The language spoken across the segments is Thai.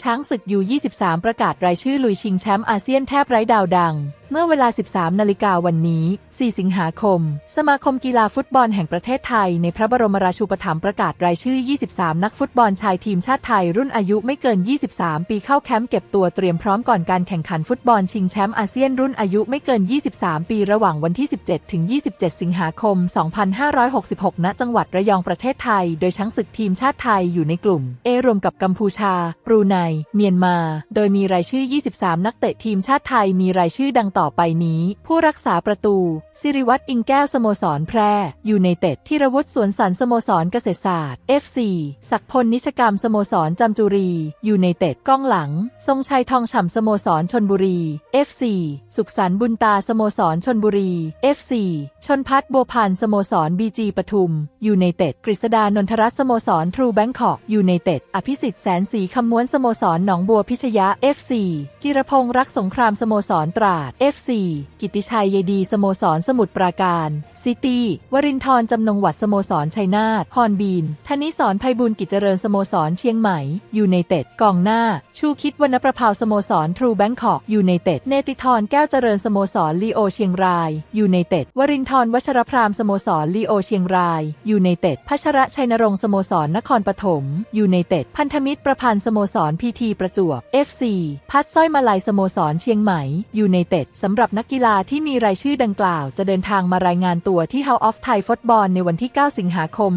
ช้างศึกยู23 ประกาศรายชื่อลุยชิงแชมป์อาเซียนแทบไร้ดาวดัง เมื่อเวลา 13 นาฬิกาวันนี้ 4 สิงหาคม สมาคมกีฬาฟุตบอลแห่งประเทศไทย ในพระบรมราชูปถัมภ์ประกาศรายชื่อ 23 นักฟุตบอลชายทีมชาติไทย รุ่นอายุไม่เกิน 23 ปีเข้าแคมป์เก็บตัวเตรียมพร้อมก่อนการแข่งขันฟุตบอลชิงแชมป์อาเซียนรุ่นอายุไม่เกิน 23 ปีระหว่างวันที่ 17 ถึง 27 สิงหาคม 2566 ณ จังหวัดระยองประเทศไทย โดยช้างศึกทีมชาติไทยอยู่ในกลุ่ม A รวมกับกัมพูชาบรูไน เมียนมา โดยมีรายชื่อ 23 นักเตะทีมชาติไทยมีรายชื่อดังต่อ่อไปนี้ ผู้รักษาประตู สิริวัตรอิงแก้วสโมสรแพร่ยูไนเต็ดธีรวุฒิสวนสันสโมสรเกษตรศาสตร์ FC ศักพลนิชกรรมสโมสรจำจุรียูไนเต็ดกองหลัง ทรงชัยทองฉ่ำสโมสรชนบุรี FC สุขสันต์บุญตาสโมสรชนบุรี FC ชนพัฒน์บัวพันสโมสรบีจีปทุมยูไนเต็ดกฤษดานนทรัตน์สโมสรทรูแบงคอกยูไนเต็ดอภิสิทธิ์แสนสีคำม้วนสโมสรหนองบัวพิชยะ FC จิรพงษ์รักสงครามสโมสรตราด FC กิติชัยเยดีสโมสรสมุทรปราการ ซิตี้ วรินทร์จำนงหวัดสโมสรชัยนาทฮอนบีน ธนิสรภัยบุญกิจเจริญสโมสรเชียงใหม่ ยูไนเต็ด กองหน้า ชูคิดวรรณประภาวสโมสรทรูแบงคอก ยูไนเต็ด เนติธรแก้วเจริญสโมสรลีโอเชียงราย ยูไนเต็ด วรินทร์วัชรพรามสโมสรลีโอเชียงราย ยูไนเต็ด พัชระชัยนรงสโมสรนครปฐม ยูไนเต็ด พันธมิตรประพันธ์สโมสรพีทีประจวบ FC พัดสร้อยมาลัยสโมสรเชียงใหม่ ยูไนเต็ดสำหรับนักกีฬาที่มีรายชื่อดังกล่าว จะเดินทางมารายงานตัวที่ House of Thai Football ในวันที่ 9 สิงหาคม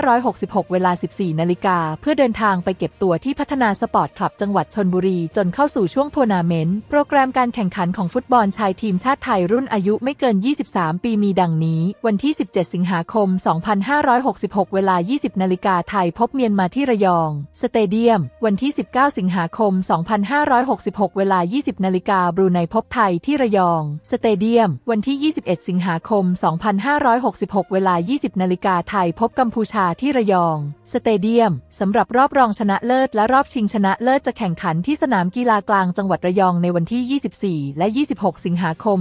2566 เวลา 14 นาฬิกา เพื่อเดินทางไปเก็บตัวที่พัฒนาสปอร์ตคลับจังหวัดชนบุรี จนเข้าสู่ช่วงทัวร์นาเมนต์ โปรแกรมการแข่งขันของฟุตบอลชายทีมชาติไทยรุ่นอายุไม่เกิน 23 ปีมีดังนี้ วันที่ 17 สิงหาคม 2566 เวลา 20 นาฬิกาไทยพบเมียนมาที่ระยอง สเตเดียม วันที่ 19 สิงหาคม 2566 เวลา 20 นาฬิกาบรูไนพบไทยที่ระยอง สเตเดียม วันที่ 21 สิงหาคม 2566 เวลา 20 นาฬิกาไทยพบกัมพูชาที่ระยอง สเตเดียม สำหรับรอบรองชนะเลิศและรอบชิงชนะเลิศจะแข่งขันที่สนามกีฬากลางจังหวัดระยองในวันที่ 24 และ 26 สิงหาคม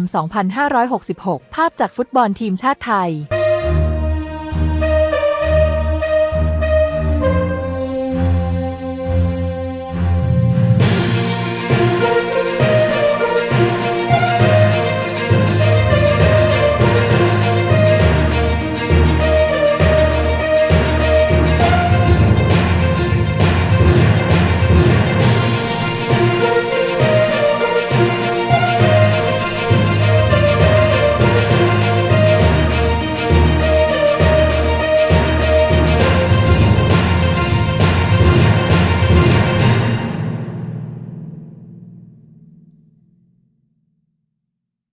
2566 ภาพจากฟุตบอลทีมชาติไทย